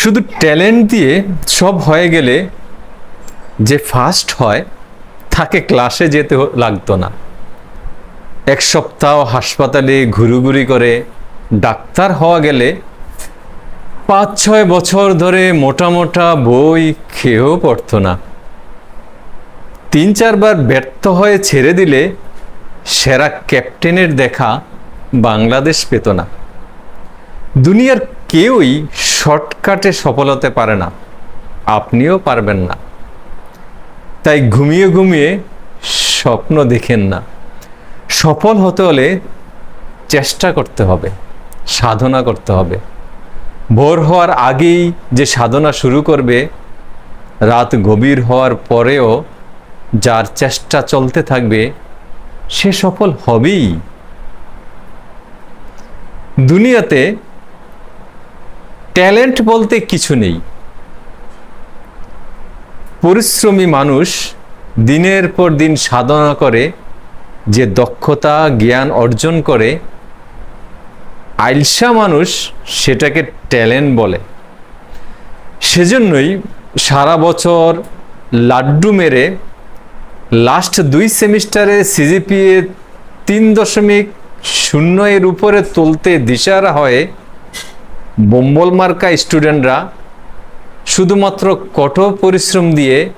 শুধু ট্যালেন্ট দিয়ে সব হয়ে গেলে যে ফার্স্ট হয়, তাকে ক্লাসে যেতে লাগতো না। এক সপ্তাহ হাসপাতালে ঘুরুঘুরি করে ডাক্তার হওয়া গেলে পাঁচ, ছয় বছর ধরে মোটা মোটা বই খেয়েও পড়তো না। তিন, চারবার ব্যর্থ হয়ে ছেড়ে দিলে সেরা ক্যাপ্টেনের দেখা বাংলাদেশ পেত না। দুনিয়ার কেউই শর্টকাটে সফল হতে পারে না। আপনিও পারবেন না। তাই ঘুমিয়ে ঘুমিয়ে স্বপ্ন দেখেন না। সফল হতে হলে চেষ্টা করতে হবে, সাধনা করতে হবে। ভোর হওয়ার আগেই যে সাধনা শুরু করবে, রাত গভীর হওয়ার পরেও যার চেষ্টা চলতে থাকবে, সে সফল হবেই। দুনিয়াতে ট্যালেন্ট বলতে কিছু নেই। পরিশ্রমী মানুষ দিনের পর দিন সাধনা করে, যে দক্ষতা, জ্ঞান অর্জন করে আইলসা মানুষ সেটাকে ট্যালেন্ট বলে। সেজন্যই সারা বছর লাড্ডু মেরে লাস্ট দুই সেমিস্টারে সিজিপিএ তিন দশমিক শূন্য এর উপরে তুলতে দিশারা হয়ে বোম্বল মার্কা স্টুডেন্টরা শুধুমাত্র কঠোর পরিশ্রম দিয়ে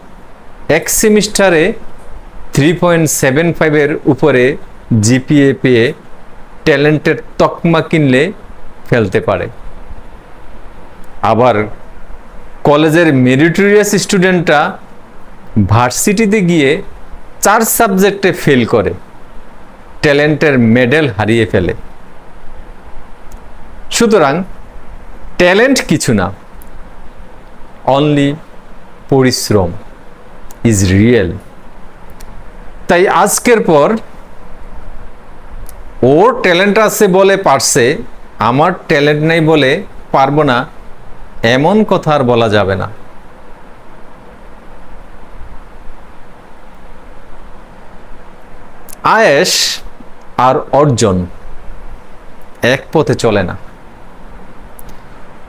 এক সেমিস্টারে থ্রি পয়েন্ট সেভেন ফাইভের উপরে জিপিএ পেয়ে ট্যালেন্টের তকমা কিনলে ফেলতে পারে। আবার কলেজের মেরিটোরিয়াস স্টুডেন্টরা ভার্সিটিতে গিয়ে চার সাবজেক্টে ফেল করে, ট্যালেন্টের মেডেল হারিয়ে ফেলে। সুতরাং ট্যালেন্ট কিছু না। অনলি পরিশ্রম ইজ রিয়েল তাই আজকের পর ওর ট্যালেন্ট আছে বলে পারছে, আমার ট্যালেন্ট নেই বলে পারব না, এমন কথা আর বলা যাবে না। আয়েস আর অর্জন এক পথে চলে না।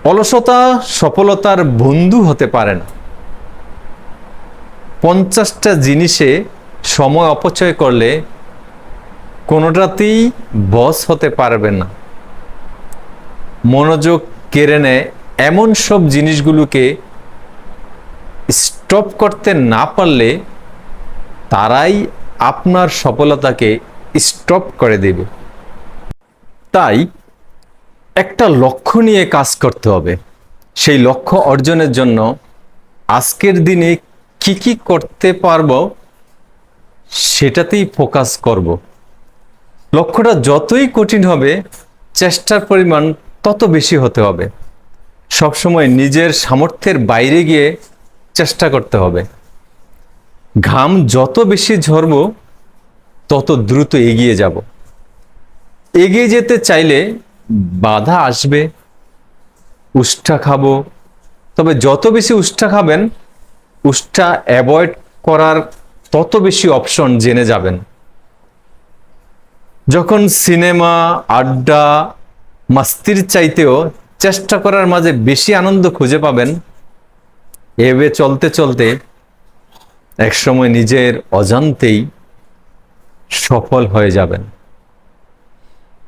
অলসতা, সফলতার বন্ধু হতে পারে না পঞ্চাশটা জিনিসে সময় অপচয় করলে কোনোটাতেই বস হতে পারবে না। মনোযোগ কেড়ে নেয় এমন সব জিনিসগুলোকে স্টপ করতে না পারলে তারাই আপনার সফলতাকে স্টপ করে দেবে। তাই একটা লক্ষ্য নিয়ে কাজ করতে হবে। সেই লক্ষ্য অর্জনের জন্য আজকের দিনে কি কি করতে পারব সেটাতেই ফোকাস করব। লক্ষ্যটা যতই কঠিন হবে, চেষ্টার পরিমাণ তত বেশি হতে হবে। সবসময় নিজের সামর্থ্যের বাইরে গিয়ে চেষ্টা করতে হবে। ঘাম যত বেশি ঝরব, তত দ্রুত এগিয়ে যাব। এগিয়ে যেতে চাইলে বাধা আসবে, উষ্ঠা খাব। তবে যত বেশি উষ্ঠা খাবেন, উষ্ঠা অ্যাভয়েড করার তত বেশি অপশন জেনে যাবেন। যখন সিনেমা, আড্ডা, মাস্তির চাইতেও চেষ্টা করার মাঝে বেশি আনন্দ খুঁজে পাবেন এভাবে চলতে চলতে একসময় নিজের অজান্তেই সফল হয়ে যাবেন।